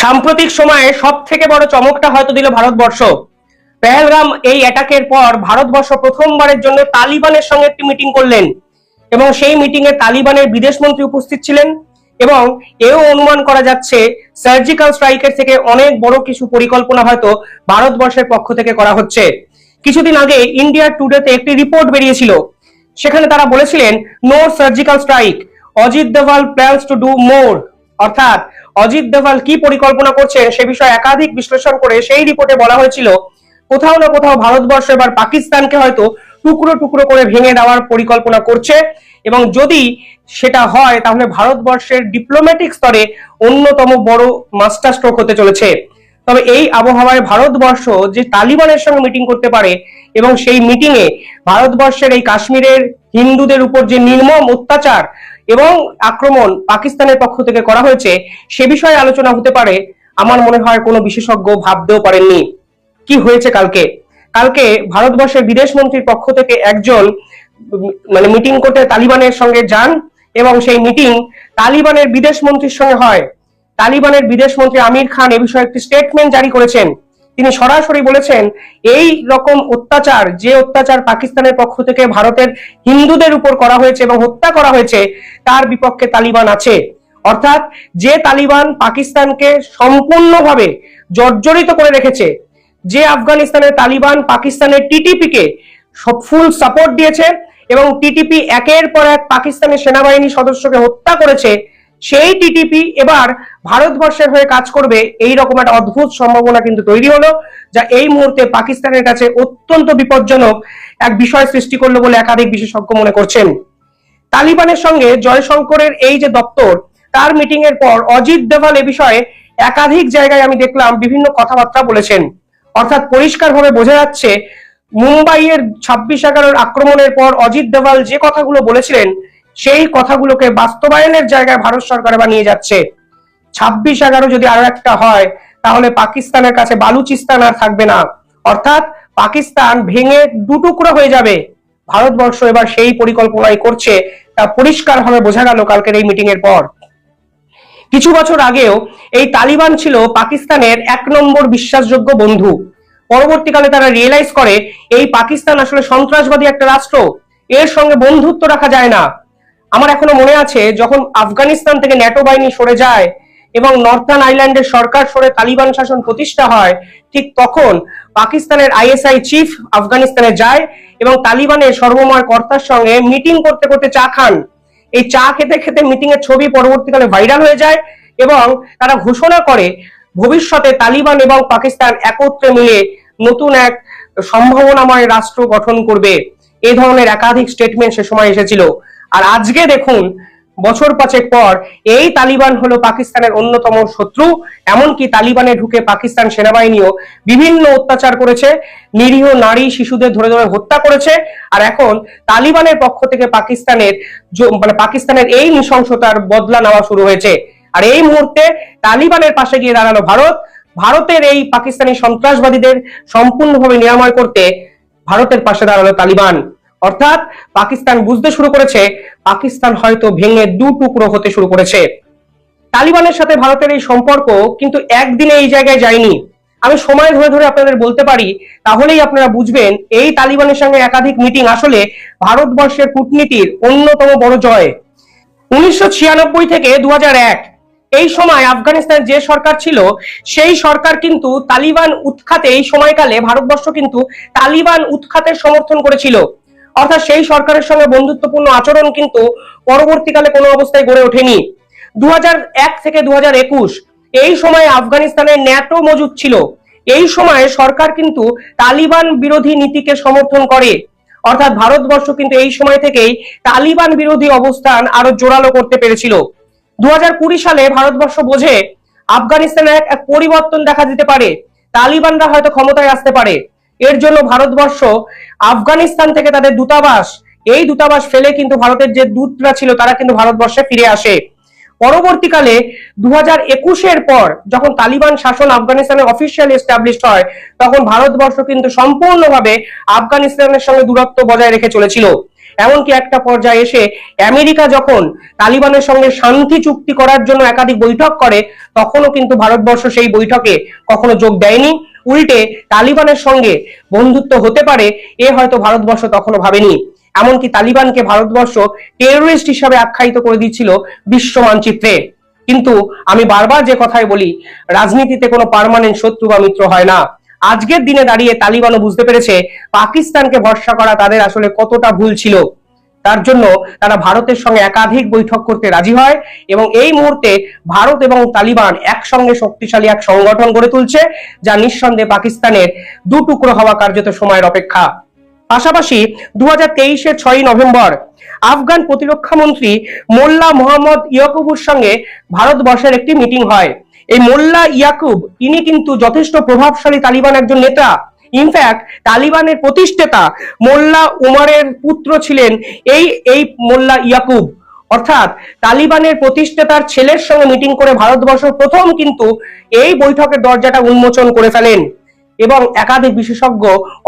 সাম্প্রতিক সময়ে সব থেকে বড় চমকটা হয়তো দিল ভারতবর্ষ। পেহেলগাম এই অ্যাটাকের পর ভারতবর্ষ প্রথমবারের জন্য তালিবানের সঙ্গে একটি মিটিং করলেন এবং সেই মিটিং এ তালিবানের বিদেশ মন্ত্রী উপস্থিত ছিলেন এবং এও অনুমান করা যাচ্ছে সার্জিক্যাল স্ট্রাইকের থেকে অনেক বড় কিছু পরিকল্পনা হয়তো ভারতবর্ষের পক্ষ থেকে করা হচ্ছে। কিছুদিন আগে ইন্ডিয়া টুডেতে একটি রিপোর্ট বেরিয়েছিল। সেখানে তারা বলেছিলেন নো সার্জিক্যাল স্ট্রাইক অজিত দেওয়াল প্ল্যান্স টু ডু মোর অর্থাৎ অজিত দেওয়াল কি পরিকল্পনা করছেন সে বিষয়ে একাধিক বিশ্লেষণ করে সেই রিপোর্টে বলা হয়েছিল, কোথাও না কোথাও ভারতবর্ষ এবার পাকিস্তানকে হয়তো টুকরো টুকরো করে ভেঙে দেওয়ার পরিকল্পনা করছে এবং যদি সেটা হয় তাহলে ভারতবর্ষের ডিপ্লোম্যাটিক স্তরে অন্যতম বড় মাস্টার স্ট্রোক হতে চলেছে। তবে এই আবহাওয়ায় ভারতবর্ষ যে তালিবানের সঙ্গে মিটিং করতে পারে এবং সেই মিটিং এ ভারতবর্ষের এই কাশ্মীরের হিন্দুদের উপর যে নির্মম অত্যাচার এবং আক্রমণ পাকিস্তানের পক্ষ থেকে করা হয়েছে, সে বিষয়ে আলোচনা হতে পারে। আমার মনে হয় কোনো বিশেষজ্ঞ ভাবতেও পারেননি। কি হয়েছে কালকে? কালকে ভারতবর্ষের বিদেশ মন্ত্রীর পক্ষ থেকে একজন মানে মিটিং করতে তালিবানের সঙ্গে যান এবং সেই মিটিং তালিবানের বিদেশ মন্ত্রীর সঙ্গে হয়। তালিবানের বিদেশ মন্ত্রী আমির খান এ বিষয়ে একটি স্টেটমেন্ট জারি করেছেন। তিনি সরাসরি বলেছেন, এই রকম অত্যাচার যে অত্যাচার পাকিস্তানের পক্ষ থেকে ভারতের হিন্দুদের উপর করা হয়েছে এবং হত্যা করা হয়েছে, তার বিপক্ষে তালিবান আছে। অর্থাৎ যে তালিবান পাকিস্তানকে সম্পূর্ণভাবে জর্জরিত করে রেখেছে, যে আফগানিস্তানের তালিবান পাকিস্তানের টিটিপি কে ফুল সাপোর্ট দিয়েছে এবং টিটিপি একের পর এক পাকিস্তানের সেনাবাহিনী সদস্যকে হত্যা করেছে সেই টিটিপি এবার ভারতবর্ষের হয়ে কাজ করবে এই রকম একটা অদ্ভুত সম্ভাবনা কিন্তু তৈরি হলো, যা এই মুহূর্তে পাকিস্তানের কাছে অত্যন্ত বিপজ্জনক এক বিষয় সৃষ্টি করল বলে একাধিক বিশেষজ্ঞ মনে করছেন। তালিবানের সঙ্গে জয়শঙ্করের এই যে দপ্তর, তার মিটিং এর পর অজিত দেভাল এ বিষয়ে একাধিক জায়গায় আমি দেখলাম বিভিন্ন কথাবার্তা বলেছেন। অর্থাৎ পরিষ্কারভাবে বোঝা যাচ্ছে, মুম্বাইয়ের ছাব্বিশ এগারোর আক্রমণের পর অজিত দেওয়াল যে কথাগুলো বলেছিলেন সেই কথাগুলোকে বাস্তবায়নের জায়গায় ভারত সরকার এবার নিয়ে যাচ্ছে। ছাব্বিশ এগারো যদি আরও একটা হয়, তাহলে পাকিস্তানের কাছে বালুচিস্তান আর থাকবে না। অর্থাৎ পাকিস্তান ভেঙে দুটুকরো হয়ে যাবে। ভারতবর্ষ এবার সেই পরিকল্পনাই করছে, তা পরিষ্কারভাবে বোঝা গেল কালকের এই মিটিং এর পর। কিছু বছর আগেও এই তালিবান ছিল পাকিস্তানের এক নম্বর বিশ্বাসযোগ্য বন্ধু। পরবর্তীকালে তারা রিয়েলাইজ করে, এই পাকিস্তান আসলে সন্ত্রাসবাদী একটা রাষ্ট্র। এর সঙ্গে বন্ধুত্ব রাখা যায় না। আমার এখনও মনে আছে, যখন আফগানিস্তান থেকে ন্যাটো বাহিনী সরে যায় এবং নর্থার্ন আইল্যান্ডের সরকার সরে তালিবান শাসন প্রতিষ্ঠা হয়, ঠিক তখন পাকিস্তানের আইএসআই চিফ আফগানিস্তানে যায় এবং তালিবানের সর্বময় কর্তার সঙ্গে মিটিং করতে করতে চা খান। এই চা খেতে খেতে মিটিং এর ছবি পরবর্তীকালে ভাইরাল হয়ে যায় এবং তারা ঘোষণা করে, ভবিষ্যতে তালিবান এবং পাকিস্তান একত্রে মিলে নতুন এক সম্ভাবনাময় রাষ্ট্র গঠন করবে। এ ধরনের একাধিক স্টেটমেন্ট সে সময় এসেছিল। আর আজকে দেখুন, বছর পাঁচেক পর এই তালিবান হলো পাকিস্তানের অন্যতম শত্রু। এমনকি তালিবানে ঢুকে পাকিস্তান সেনাবাহিনীও বিভিন্ন অত্যাচার করেছে, নিরীহ নারী শিশুদের ধরে ধরে হত্যা করেছে। আর এখন তালিবানের পক্ষ থেকে পাকিস্তানের মানে পাকিস্তানের এই নৃশংসতার বদলা নেওয়া শুরু হয়েছে। আর এই মুহূর্তে তালিবানের পাশে গিয়ে দাঁড়াল ভারত। ভারতের এই পাকিস্তানি সন্ত্রাসবাদীদের সম্পূর্ণভাবে নিরাময় করতে ভারতের পাশে দাঁড়াল তালিবান। অর্থাৎ পাকিস্তান বুঝতে শুরু করেছে, পাকিস্তান হয়তো ভেঙে দু টুকরো হতে শুরু করেছে। তালিবানের সাথে ভারতের এই সম্পর্ক কিন্তু একদিনে এই জায়গায় যায়নি। আমি সময় ধরে ধরে আপনাদের বলতে পারি, তাহলেই আপনারা বুঝবেন, এই তালিবানের সঙ্গে একাধিক মিটিং আসলে ভারতবর্ষের কূটনীতির অন্যতম বড় জয়। উনিশশো ছিয়ানব্বই থেকে দু হাজার এক, এই সময় আফগানিস্তান যে সরকার ছিল, সেই সরকার কিন্তু তালিবান উৎখাতে এই সময়কালে ভারতবর্ষ কিন্তু তালিবান উৎখাতের সমর্থন করেছিল। অর্থাৎ সেই সরকারের সঙ্গে বন্ধুত্বপূর্ণ আচরণ কিন্তু পরবর্তীকালে কোনো অবস্থায় গড়ে ওঠেনি। দু থেকে দু এই সময় আফগানিস্তানের ন্যাটো মজুদ ছিল। এই সময়ে সরকার কিন্তু তালিবান বিরোধী নীতিকে সমর্থন করে। অর্থাৎ ভারতবর্ষ কিন্তু এই সময় থেকেই তালিবান বিরোধী অবস্থান আরও জোরালো করতে পেরেছিল। দু হাজার কুড়ি সালে ভারতবর্ষ বোঝে আফগানিস্তানে এক পরিবর্তন দেখা দিতে পারে। তালিবানরা হয়তো ক্ষমতায় আসতে পারে। এর জন্য ভারতবর্ষ আফগানিস্তান থেকে তাদের দূতাবাস, এই দূতাবাস ফেলে কিন্তু ভারতের যে দূতরা ছিল তারা কিন্তু ভারতবর্ষে ফিরে আসে। পরবর্তীকালে দু হাজার একুশের পর যখন তালিবান শাসন আফগানিস্তানে অফিসিয়াল এস্টাবলিশ হয়, তখন ভারতবর্ষ কিন্তু সম্পূর্ণভাবে আফগানিস্তানের সঙ্গে দূরত্ব বজায় রেখে চলেছিল। এমনকি একটা পর্যায়ে এসে আমেরিকা যখন তালিবানের সঙ্গে শান্তি চুক্তি করার জন্য একাধিক বৈঠক করে, তখনও কিন্তু ভারতবর্ষ সেই বৈঠকে কখনো যোগ দেয়নি। উল্টে তালিবানের সঙ্গে বন্ধুত্ব হতে পারে, এ হয়তো ভারতবর্ষ তখনও ভাবেনি। এমনকি তালিবানকে ভারতবর্ষ টেরোরিস্ট হিসাবে আখ্যায়িত করে দিচ্ছিল বিশ্ব মানচিত্রে। কিন্তু আমি বারবার যে কথাই বলি, রাজনীতিতে কোনো পার্মানেন্ট শত্রু বা মিত্র হয় না। আজকের দিনে দাঁড়িয়ে তালিবানও বুঝতে পেরেছে পাকিস্তানকে ভরসা করা তাদের আসলে কতটা ভুল ছিল। তার জন্য তারা ভারতের সঙ্গে একাধিক বৈঠক করতে রাজি হয় এবং এই মুহূর্তে ভারত এবং তালিবান একসঙ্গে শক্তিশালী এক সংগঠন গড়ে তুলছে, যা নিঃসন্দেহে পাকিস্তানের দু টুকরো হওয়া কার্যত সময়ের অপেক্ষা। পাশাপাশি দু হাজার তেইশের ছয়ই নভেম্বর আফগান প্রতিরক্ষা মন্ত্রী মোল্লা মোহাম্মদ ইয়কুবুর সঙ্গে ভারতবর্ষের একটি মিটিং হয়। এই মোল্লা, ইয়াকুব, ইনি কিন্তু যথেষ্ট প্রভাবশালী তালিবান একজন নেতা। ইনফ্যাক্ট তালিবানের প্রতিষ্ঠাতা মোল্লা উমারের পুত্র ছিলেন এই এই মোল্লা ইয়াকুব। অর্থাৎ তালিবানের প্রতিষ্ঠাতার ছেলের সঙ্গে মিটিং করে ভারতবর্ষ প্রথম কিন্তু এই বৈঠকের দরজাটা উন্মোচন করে ফেলেন। এবং একাধিক বিশেষজ্ঞ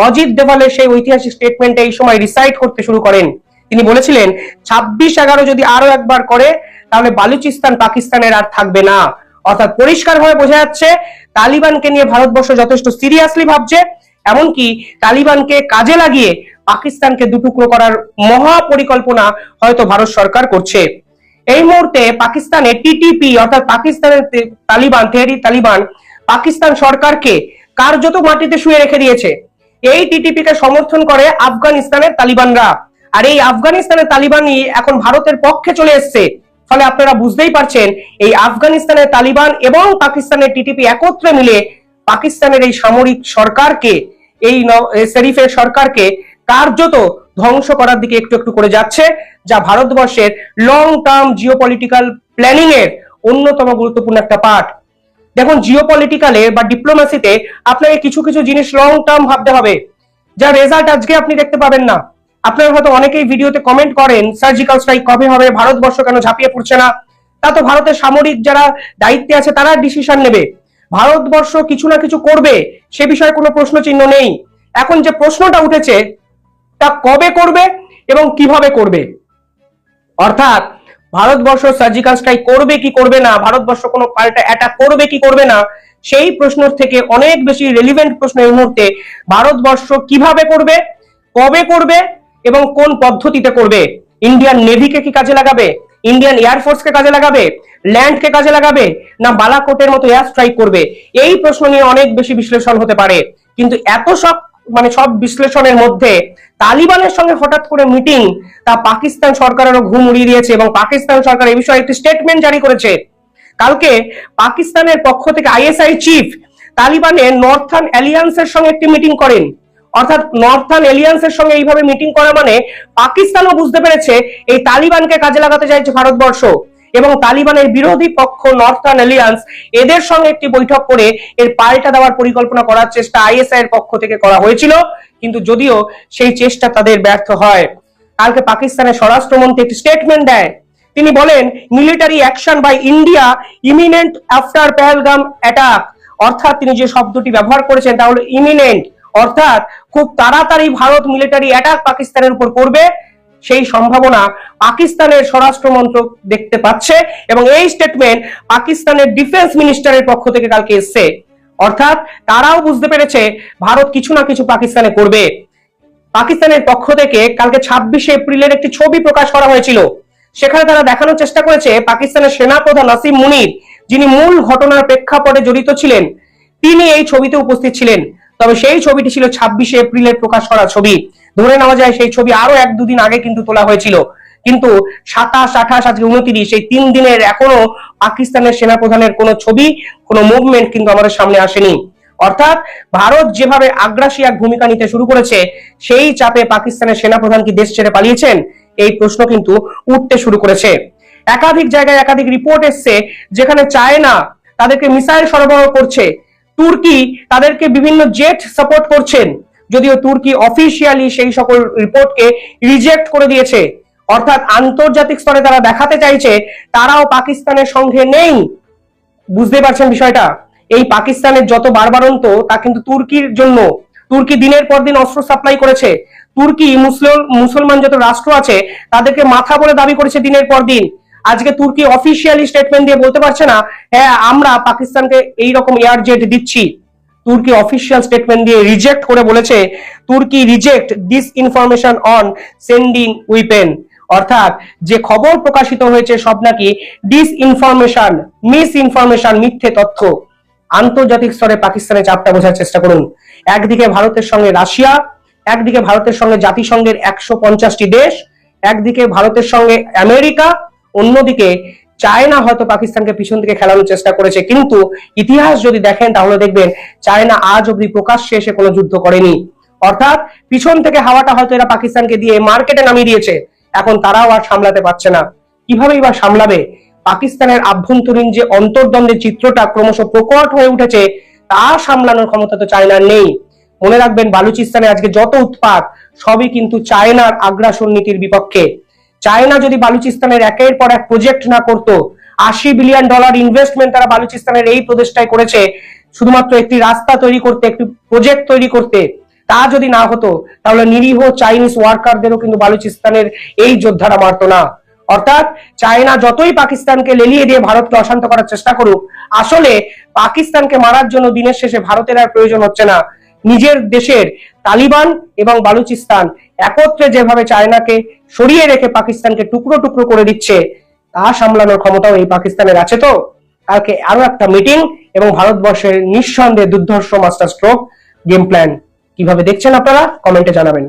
অজিত দেভালের সেই ঐতিহাসিক স্টেটমেন্টে এই সময় রিসাইট করতে শুরু করেন। তিনি বলেছিলেন, ছাব্বিশ এগারো যদি আরও একবার করে, তাহলে বালুচিস্তান পাকিস্তানের আর থাকবে না। অর্থাৎ পরিষ্কারভাবে বোঝা যাচ্ছে, তালিবানকে নিয়ে ভারতবর্ষ যথেষ্ট সিরিয়াসলি ভাবছে, এমনকি তালিবানকে কাজে লাগিয়ে পাকিস্তানকে দুটুকরো করার মহা পরিকল্পনা হয়তো ভারত সরকার করছে। এই মুহূর্তে পাকিস্তানে টিটিপি অর্থাৎ পাকিস্তানের তালিবান, তেহরি, তালিবান, পাকিস্তান সরকারকে কার্যত মাটিতে শুয়ে রেখে দিয়েছে। এই টিটিপি কে সমর্থন করে আফগানিস্তানের তালিবানরা। আর এই আফগানিস্তানের তালিবানই এখন ভারতের পক্ষে চলে এসছে। ফলে আপনারা বুঝতেই পারছেন, এই আফগানিস্তানের তালিবান এবং পাকিস্তানের টিটিপি একত্রে মিলে পাকিস্তানের এই সামরিক সরকারকে, এই শরীফের সরকারকে কার্যত ধ্বংস করার দিকে একটু একটু করে যাচ্ছে, যা ভারতবর্ষের লং টার্ম জিওপলিটিক্যাল প্ল্যানিং এর অন্যতম গুরুত্বপূর্ণ একটা পার্ট দেখুন জিওপলিটিক্যালে বা ডিপ্লোমেসিতে আপনাকে কিছু কিছু জিনিস লং টার্ম ভাবতে হবে। যা রেজাল্ট আজকে আপনি দেখতে পাবেন না। আপনারা হয়তো অনেকেই ভিডিওতে কমেন্ট করেন সার্জিক্যাল স্ট্রাইক কবে হবে, ভারতবর্ষ কেন ঝাঁপিয়ে পড়ছে না? তা তো ভারতের সামরিক যারা দায়িত্বে আছে, তারা ডিসিশন নেবে। ভারতবর্ষ কিছু না কিছু করবে, সে বিষয়ে কোনো প্রশ্ন চিহ্ন নেই। এখন যে প্রশ্নটা উঠেছে, তা কবে করবে এবং কীভাবে করবে? অর্থাৎ, ভারতবর্ষ সার্জিক্যাল স্ট্রাইক করবে কি করবে না, ভারতবর্ষ কোনো পাল্টা অ্যাটাক করবে কি করবে না, সেই প্রশ্ন থেকে অনেক বেশি রেলিভেন্ট প্রশ্ন এই মুহূর্তে। ভারতবর্ষ কীভাবে করবে, কবে করবে এবং কোন পদ্ধতিতে করবে? ইন্ডিয়ান নেভিকে কি কাজে লাগাবে? ইন্ডিয়ান এয়ারফোর্সকে কাজে লাগাবে? ল্যান্ডকে কাজে লাগাবে? না বালাকোটের মতো এয়ার স্ট্রাইক করবে? এই প্রশ্ন নিয়ে অনেক বেশি বিশ্লেষণ হতে পারে। কিন্তু এত সব মানে সব বিশ্লেষণের মধ্যে তালিবানের সঙ্গে হঠাৎ করে মিটিং, তা পাকিস্তান সরকারেরও ঘুম উড়িয়ে দিয়েছে এবং পাকিস্তান সরকার এই বিষয়ে একটি স্টেটমেন্ট জারি করেছে। কালকে পাকিস্তানের পক্ষ থেকে আইএসআই চিফ তালিবানের নর্থার্ন অ্যালিয়ান্সের সঙ্গে একটি মিটিং করেন। অর্থাৎ নর্থার্ন এলিয়ান্সের সঙ্গে এইভাবে মিটিং করা মানে পাকিস্তানও বুঝতে পেরেছে এই তালিবানকে কাজে লাগাতে চাইছে ভারতবর্ষ। এবং তালিবানের বিরোধী পক্ষ নর্থার্ন এলিয়ান্স এদের সঙ্গে একটি বৈঠক করে এর পাল্টা দেওয়ার পরিকল্পনা করার চেষ্টা আইএসআই এর পক্ষ থেকে করা হয়েছিল। কিন্তু যদিও সেই চেষ্টা তাদের ব্যর্থ হয়। কালকে পাকিস্তানের স্বরাষ্ট্রমন্ত্রী একটি স্টেটমেন্ট দেয়। তিনি বলেন military action by India imminent after Pahalgam attack অর্থাৎ তিনি যে শব্দটি ব্যবহার করেছেন তা হলো ইমিনেন্ট অর্থাৎ খুব তাড়াতাড়ি ভারত মিলিটারি অ্যাটাক পাকিস্তানের উপর করবে, সেই সম্ভাবনা পাকিস্তানের স্বরাষ্ট্র মন্ত্রক দেখতে পাচ্ছে এবং এই স্টেটমেন্ট পাকিস্তানের ডিফেন্স মিনিস্টারের পক্ষ থেকে কালকে এসছে। অর্থাৎ তারাও বুঝতে পেরেছে ভারত কিছু না কিছু পাকিস্তানে করবে। পাকিস্তানের পক্ষ থেকে কালকে ছাব্বিশে এপ্রিলের একটি ছবি প্রকাশ করা হয়েছিল। সেখানে তারা দেখানোর চেষ্টা করেছে পাকিস্তানের সেনাপ্রধান নাসিম মুনির, যিনি মূল ঘটনার প্রেক্ষাপটে জড়িত ছিলেন, তিনি এই ছবিতে উপস্থিত ছিলেন। তবে সেই ছবিটি ছিল ছাব্বিশে এপ্রিলের প্রকাশ করা ছবি। ধরে নেওয়া যায় সেই ছবি আরও এক দুদিন আগে কিন্তু তোলা হয়েছিল। কিন্তু সাতাশ, আঠাশ, আজকে উনত্রিশ, এই তিন দিনের এখনও পাকিস্তানের সেনাপ্রধানের কোনো ছবি, কোনো মুভমেন্ট কিন্তু আমাদের সামনে আসেনি। অর্থাৎ ভারত যেভাবে আগ্রাসী এক ভূমিকা নিতে শুরু করেছে, সেই চাপে পাকিস্তানের সেনাপ্রধান কি দেশ ছেড়ে পালিয়েছেন? এই প্রশ্ন কিন্তু উঠতে শুরু করেছে। একাধিক জায়গায় একাধিক রিপোর্ট এসছে যেখানে চায়না তাদেরকে মিসাইল সরবরাহ করছে। তুর্কি তাদেরকে বিভিন্ন জেট সাপোর্ট করছেন। যদিও তুর্কি অফিসিয়ালি সেই সকল রিপোর্টকে রিজেক্ট করে দিয়েছে। অর্থাৎ আন্তর্জাতিক স্তরে তারা দেখাতে চাইছে, তারাও পাকিস্তানের সঙ্গে নেই। বুঝতে পারছেন বিষয়টা? এই পাকিস্তানের যত বারবারন্ত, তা কিন্তু তুর্কির জন্য। তুর্কি দিনের পর দিন অস্ত্র সাপ্লাই করেছে। তুর্কি মুসলিম, মুসলমান যত রাষ্ট্র আছে, তাদেরকে মাথা বলে দাবি করেছে দিনের পর দিন। আজকে তুর্কি অফিসিয়ালি স্টেটমেন্ট দিয়ে বলতে পারছে না হ্যাঁ আমরা পাকিস্তানকে এই রকম এয়ার জেট দিচ্ছি। তুর্কি অফিসিয়াল স্টেটমেন্ট দিয়ে রিজেক্ট করে বলেছে, Turkey reject this information on sending weapon অর্থাৎ যে খবর প্রকাশিত হয়েছে সব নাকি ডিস ইনফরমেশন মিস ইনফরমেশন মিথ্যে তথ্য। আন্তর্জাতিক স্তরে পাকিস্তানের চাপটা বোঝার চেষ্টা করুন। একদিকে ভারতের সঙ্গে রাশিয়া, একদিকে ভারতের সঙ্গে জাতিসংঘের একশো পঞ্চাশটি দেশ, একদিকে ভারতের সঙ্গে আমেরিকা অন্যদিকে চায়না হয়তো পাকিস্তানকে পিছন থেকে খেলানোর চেষ্টা করেছে, কিন্তু ইতিহাস যদি দেখেন তাহলে দেখবেন চায়না আজ অব্দি প্রকাশ্যে এসে কোনো যুদ্ধ করেনি। অর্থাৎ পিছন থেকে হাওয়াটা হয়তো এরা পাকিস্তানকে দিয়ে মার্কেটে নামিয়ে দিয়েছে, এখন তারাও আর সামলাতে পারছে না। কিভাবেই বা সামলাবে? পাকিস্তানের আভ্যন্তরীণ যে অন্তর্দ্বন্দ্বের চিত্রটা ক্রমশ প্রকট হয়ে উঠেছে, তা সামলানোর ক্ষমতা তো চায়নার নেই। মনে রাখবেন, বালুচিস্তানে আজকে যত উৎপাত, সবই কিন্তু চায়নার আগ্রাসন নীতির বিপক্ষে। চায়না যদি বালুচিস্তানের একের পর এক প্রজেক্ট না করত, আশি বিলিয়ন ডলার ইনভেস্টমেন্ট তারা বালুচিস্তানের এই প্রদেশটায় করেছে, শুধুমাত্র একটি রাস্তা তৈরি করতে, একটি প্রজেক্ট তৈরি করতে, তা যদি না হতো, তাহলে নিরীহ চাইনিজ ওয়ার্কারদেরও কিন্তু বালুচিস্তানের এই যোদ্ধারা মারতো না। অর্থাৎ চায়না যতই পাকিস্তানকে লেলিয়ে দিয়ে ভারতকে অশান্ত করার চেষ্টা করুক, আসলে পাকিস্তানকে মারার জন্য দিনের শেষে ভারতের আর প্রয়োজন হচ্ছে না। নিজের দেশের তালিবান এবং বালুচিস্তান একত্রে যেভাবে চায়নাকে সরিয়ে রেখে পাকিস্তানকে টুকরো টুকরো করে দিচ্ছে, তা সামলানোর ক্ষমতাও এই পাকিস্তানের আছে তো। কালকে আরও একটা মিটিং এবং ভারতবর্ষের নিঃসন্দেহে দুর্ধর্ষ মাস্টার স্ট্রোক গেম প্ল্যান কীভাবে দেখছেন আপনারা? কমেন্টে জানাবেন।